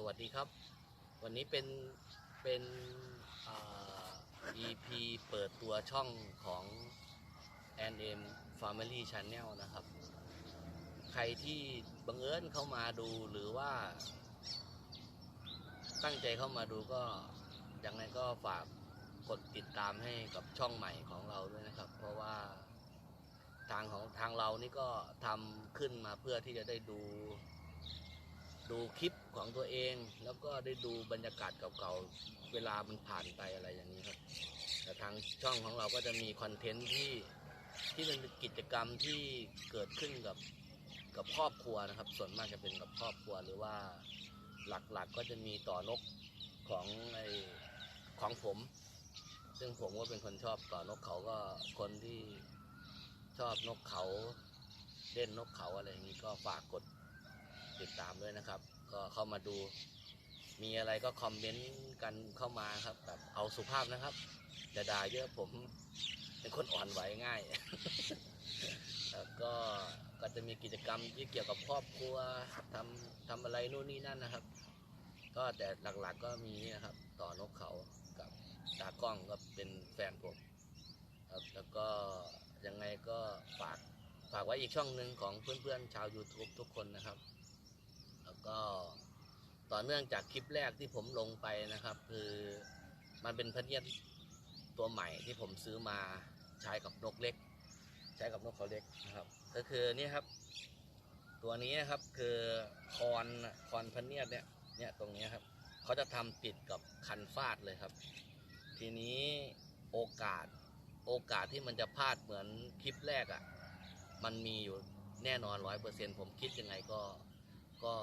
สวัสดีครับ วันนี้เป็นเป็นอ EP เปิดตัวช่องของ NM Family Channel นะครับ ใครที่บังเอิญเข้ามาดูหรือว่า ตั้งใจเข้ามาดูก็ยังไงก็ฝากกดติดตามให้กับช่องใหม่ของเราด้วยนะครับ เพราะว่าทางของทางเรานี่ก็ทำขึ้นมาเพื่อที่จะได้ดู ดูคลิปของตัวเอง แล้วก็ได้ดูบรรยากาศเก่าๆ เวลามันผ่านไปอะไรอย่างนี้ครับ แต่ทางช่องของเราก็จะมีคอนเทนต์ที่ที่เป็นกิจกรรมที่เกิดขึ้นกับกับครอบครัวนะครับ ส่วนมากจะเป็นกับครอบครัวหรือว่าหลักๆก็จะมีต่อนกของไอของผม ซึ่งผมก็เป็นคนชอบต่อนกเขาก็คนที่ชอบนกเขาเล่นนกเขาอะไรอย่างนี้ก็ฝากกด ติดตามด้วยนะครับ ก็เข้ามาดู มีอะไรก็คอมเมนต์กันเข้ามาครับแบบเอาสุภาพนะครับจะด่าเยอะผมเป็นคนอ่อนไหวง่าย แล้วก็ก็จะมีกิจกรรมที่เกี่ยวกับครอบครัวทำทำอะไรนู่นนี่นั่นนะครับ ก็แต่หลักๆก็มีนะครับ ต่อนกเขากับตากล้องก็เป็นแฟนผมครับแล้วก็ยังไงก็ฝากฝากไว้อีกช่องหนึ่งของเพื่อนๆชาว YouTube ทุกคนนะครับ ก็ต่อเนื่องจากคลิปแรกที่ผมลงไปนะครับ คือมันเป็นพะเนียดตัวใหม่ที่ผมซื้อมาใช้กับนกเล็ก ใช้กับนกเขาเล็กนะครับ ก็คือนี่ครับ ตัวนี้นะครับคือคอนคอนพะเนียดเนี่ยเนี่ยตรงนี้ครับเขาจะทำติดกับคันฟาดเลยครับ ทีนี้โอกาสโอกาสที่มันจะพลาดเหมือนคลิปแรกอะ่ะ มันมีอยู่แน่นอนร้อยเปอร์เซ็นผมคิดยังไงก็ ก็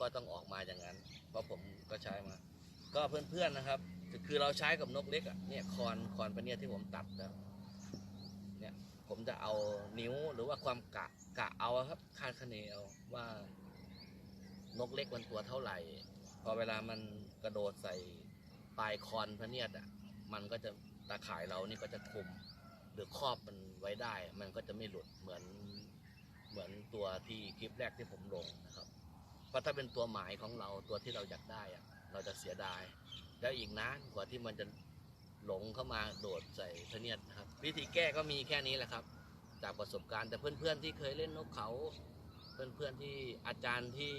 ก็ต้องออกมาอย่างนั้น เพราะผมก็ใช้มา ก็เพื่อนๆนะครับ คือเราใช้กับนกเล็กอะเนี่ยคอนคอนปะเนี่ยที่ผมตัดแล้วเนี่ยผมจะเอานิ้วหรือว่าความกะกะเอาครับคาดคะเนเอาว่านกเล็กมันตัวเท่าไหร่ พอเวลามันกระโดดใส่ปลายคอนพะเนียดอะมันก็จะตาข่ายเรานี่ก็จะคุม หรือครอบมันไว้ได้ มันก็จะไม่หลุดเหมือน เหมือนตัวที่คลิปแรกที่ผมลงนะครับเพราะถ้าเป็นตัวหมายของเราตัวที่เราอยากได้อะเราจะเสียดาย แล้วอีกนานกว่าที่มันจะหลงเข้ามาโดดใส่พะเนียดนะครับ วิธีแก้ก็มีแค่นี้แหละครับ จากประสบการณ์แต่เพื่อนๆที่เคยเล่นนกเขา เพื่อนๆที่อาจารย์ที่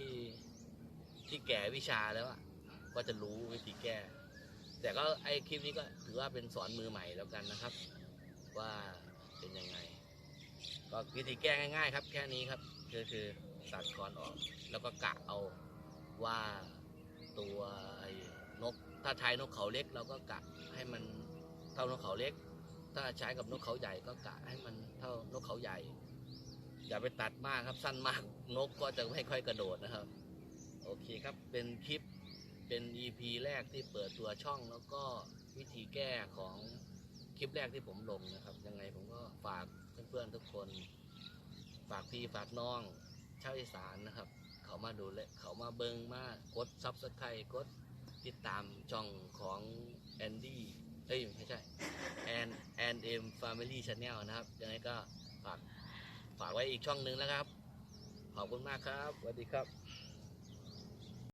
ที่แก่วิชาแล้วอะก็จะรู้วิธีแก้ แต่ก็ไอคลิปนี้ก็ถือว่าเป็นสอนมือใหม่แล้วกันนะครับ ว่าเป็นยังไง ก็วิธีแก้ง่ายๆ ครับ แค่นี้ครับก็คือตัดคอนออก แล้วก็กะเอาว่าตัวไอ้นกถ้าใช้นกเขาเล็กเราก็กะให้มันเท่านกเขาเล็ก ถ้าใช้กับนกเขาใหญ่ก็กะให้มันเท่านกเขาใหญ่ อย่าไปตัดมากครับสั้นมากนกก็จะไม่ค่อยกระโดดนะครับ โอเคครับเป็นคลิปเป็น EP แรกที่เปิดตัวช่องแล้วก็วิธีแก้ของ คลิปแรกที่ผมลงนะครับ ยังไงผมก็ฝากเพื่อนๆทุกคน ฝากพี่ฝากน้องชาวอีสานนะครับ เขามาดูและเขามาเบิงมากดซับสไครต์กดติดตามช่องของแอนดี้เอ้ยไม่ใช่แอนแอนเอ็มฟามิลี่ชาแนลนะครับ ยังไงก็ฝากฝากไว้อีกช่องหนึ่งแล้วครับ ขอบคุณมากครับสวัสดีครับ